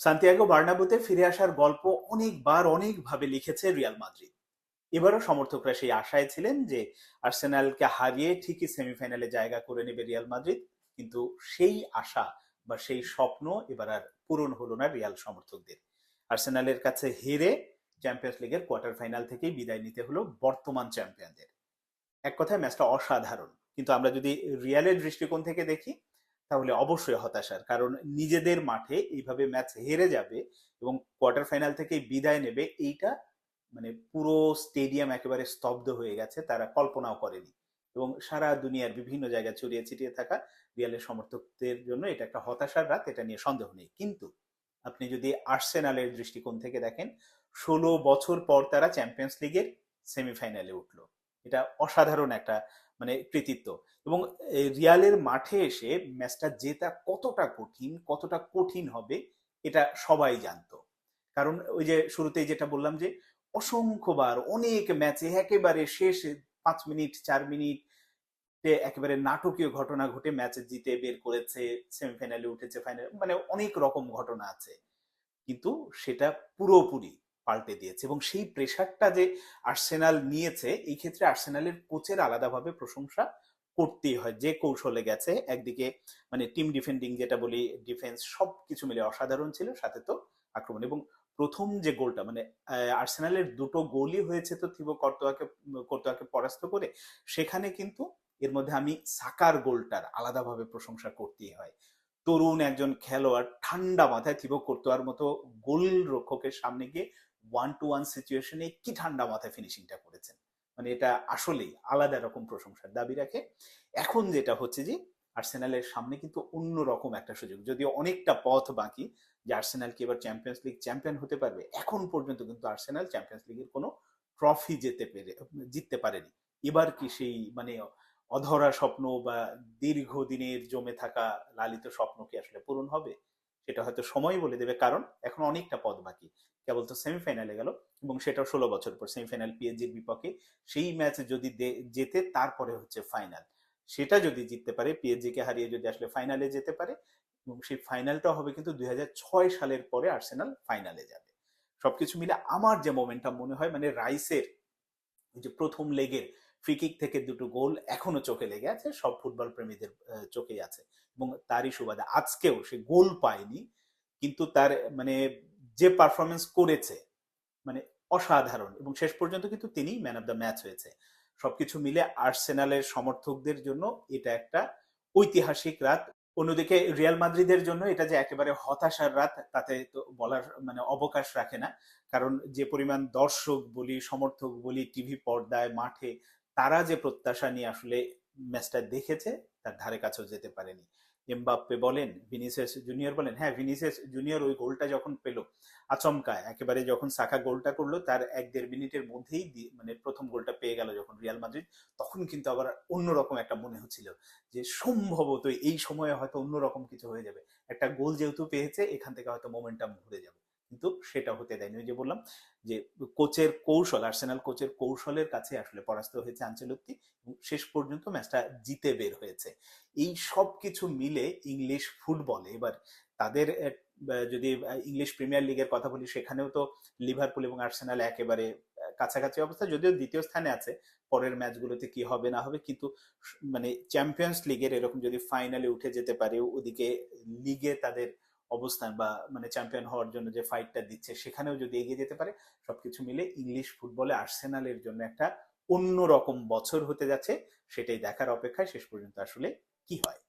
Santiago বার্নাবুতে ফিরে আসার গল্প অনেকবার অনেকভাবে লিখেছে রিয়াল মাদ্রিদ। এবারও সমর্থকরা সেই আশায় ছিলেন যে আর্সেনালকে হারিয়ে ঠিকই সেমিফাইনালে জায়গা করে নেবে রিয়াল মাদ্রিদ, কিন্তু সেই আশা বা সেই স্বপ্ন এবার আর পূরণ হলো না রিয়াল সমর্থকদের। আর্সেনালের কাছে হেরে চ্যাম্পিয়ন্স লিগের কোয়ার্টার ফাইনাল থেকেই বিদায় নিতে হলো বর্তমান চ্যাম্পিয়নদের। এক কথায় ম্যাচটা অসাধারণ, কিন্তু আমরা যদি রিয়ালের দৃষ্টিকোণ থেকে দেখি তাহলে অবশ্যই হতাশার, কারণ নিজেদের মাঠে এইভাবে ম্যাচ হেরে যাবে এবং কোয়ার্টার ফাইনাল থেকে বিদায় নেবে, এইটা মানে পুরো স্টেডিয়াম একেবারে স্তব্ধ হয়ে গেছে, তারা কল্পনাও করেনি। এবং সারা দুনিয়ার বিভিন্ন জায়গায় ছড়িয়ে ছিটিয়ে থাকা রিয়ালের সমর্থকদের জন্য এটা একটা হতাশার রাত, এটা নিয়ে সন্দেহ নেই। কিন্তু আপনি যদি আর্সেনালের দৃষ্টিকোণ থেকে দেখেন, ষোলো বছর পর তারা চ্যাম্পিয়ন্স লিগের সেমিফাইনালে উঠল। এটা অসাধারণ একটা মানে কৃতিত্ব। এবং রিয়ালের মাঠে এসে ম্যাচটা জেতা কতটা কঠিন কতটা কঠিন হবে, এটা সবাই জানতো। কারণ ওই যে শুরুতেই যেটা বললাম যে, অসংখ্যবার, অনেক ম্যাচে একেবারে শেষ পাঁচ মিনিট, চার মিনিট একেবারে নাটকীয় ঘটনা ঘটে, ম্যাচ জিতে বের করেছে, সেমিফাইনালে উঠেছে, ফাইনাল মানে অনেক রকম ঘটনা আছে। কিন্তু সেটা পুরোপুরি পাল্টে দিয়েছে এবং সেই প্রেশারটা যে আর্সেনাল নিয়েছে, এই ক্ষেত্রে আর্সেনালের কোচের আলাদাভাবে প্রশংসা করতেই হয়। যে কৌশলে গেছে, একদিকে মানে টিম ডিফেন্ডিং যেটা বলি ডিফেন্স সব কিছু মিলে অসাধারণ ছিল, সাথে তো আক্রমণ। এবং প্রথম যে গোলটা মানে আর্সেনালের দুটো গোলই হয়েছে তো থিবো কর্তোয়াকে কর্তোয়াকে পরাস্ত করে, সেখানে কিন্তু এর মধ্যে আমি সাকার গোলটার আলাদাভাবে প্রশংসা করতেই হয়। তরুণ একজন খেলোয়াড় ঠান্ডা মাথায় থিবো কর্তোয়ার মতো গোল রক্ষকের সামনে গিয়ে ওয়ান টু ওয়ান সিচুয়েশনে কি ঠান্ডা মাথায় ফিনিশিংটা করেছেন? মানে এটা আসলেই আলাদা রকম প্রশংসার দাবি রাখে। এখন যেটা হচ্ছে যে, আর্সেনালের সামনে কিন্তু অন্য রকম একটা সুযোগ। যদিও অনেকটা পথ বাকি যে আর্সেনাল কি এবার চ্যাম্পিয়ন্স লিগ চ্যাম্পিয়ন হতে পারবে, এখন পর্যন্ত কিন্তু আর্সেনাল চ্যাম্পিয়ন্স লিগের কোনো ট্রফি যেতে পেরে, জিততে পারেনি। এবার কি সেই মানে অধরা স্বপ্ন বা দীর্ঘদিনের জমে থাকা লালিত স্বপ্ন কি আসলে পূরণ হবে? সেটা হয়তো সময় বলে দেবে, কারণ এখন অনেকটা পথ বাকি। কেবল তো সেমিফাইনালে গেল এবং সেটাও ষোলো বছর পর। সেমিফাইনাল পিএসজির বিপক্ষে সেই ম্যাচ যদি যেতে তারপরে হচ্ছে ফাইনাল সেটা যদি জিততে পারে পিএসজি কে হারিয়ে যদি আসলে ফাইনালে যেতে পারে, এবং সেই ফাইনালটা হবে কিন্তু দুই হাজার ছয় সালের পরে আর্সেনাল ফাইনালে যাবে। সবকিছু মিলে আমার যে মোমেন্টাম মনে হয় মানে রাইসের যে প্রথম লেগের ফ্রিকিক থেকে দুটো গোল এখনও চোখে লেগে আছে, সব ফুটবল প্রেমীদের চোখেই আছে। এবং তারই সুবাদে আজকেও সে গোল পায়নি, কিন্তু তার মানে যে পারফরমেন্স করেছে মানে অসাধারণ। এবং শেষ পর্যন্ত কিন্তু তিনি ম্যান অফ দ্য ম্যাচ হয়েছে। সবকিছু মিলে আর্সেনালের সমর্থকদের জন্য এটা একটা ঐতিহাসিক রাত। অন্যদিকে রিয়াল মাদ্রিদের জন্য এটা যে একেবারে হতাশার রাত, তাতে তো বলার মানে অবকাশ রাখে না। কারণ যে পরিমাণ দর্শক বলি, সমর্থক বলি টিভি পর্দায়, মাঠে তারা যে প্রত্যাশা নিয়ে আসলে ম্যাচটা দেখেছে, তার ধারে কাছেও যেতে পারেনি। এমবাপ্পে বলেন, ভিনিসিয়াস জুনিয়র বলেন হ্যাঁ ভিনিসিয়াস জুনিয়র ওই গোলটা যখন পেল আচমকা একেবারে যখন সাকা গোলটা করল, তার এক দেড় মিনিটের মধ্যেই মানে প্রথম গোলটা পেয়ে গেল যখন রিয়াল মাদ্রিদ, তখন কিন্তু আবার অন্যরকম একটা মনে হচ্ছিল যে সম্ভবত এই সময়ে হয়তো অন্যরকম কিছু হয়ে যাবে। একটা গোল যেহেতু পেয়েছে, এখান থেকে হয়তো মোমেন্টাম ঘুরে যাবে। কিন্তু সেটা হতে দেয়নি। ওই যে বললাম যে কোচের কৌশল, আর্সেনাল কোচের কৌশলের কাছে আসলে পরাস্ত হয়েছে আঞ্চলত্তি শেষ পর্যন্ত ম্যাচটা জিতে বের হয়েছে। এই সব কিছু মিলে ইংলিশ ফুটবলে, এবার তাদের যদি ইংলিশ প্রিমিয়ার লিগের কথা বলি, সেখানেও তো লিভারপুল এবং আর্সেনাল একেবারে কাছাকাছি অবস্থা, যদিও দ্বিতীয় স্থানে আছে, পরের ম্যাচগুলোতে কি হবে, না হবে, কিন্তু মানে চ্যাম্পিয়ন্স লিগের এরকম যদি ফাইনালে উঠে যেতে পারে, ওদিকে লিগে তাদের অবস্থান বা মানে চ্যাম্পিয়ন হওয়ার জন্য যে ফাইটটা দিচ্ছে, সেখানেও যদি এগিয়ে যেতে পারে, সবকিছু মিলে ইংলিশ ফুটবলে আর্সেনালের জন্য একটা অন্যরকম বছর হতে যাচ্ছে। সেটাই দেখার অপেক্ষায় শেষ পর্যন্ত আসলে কি হয়।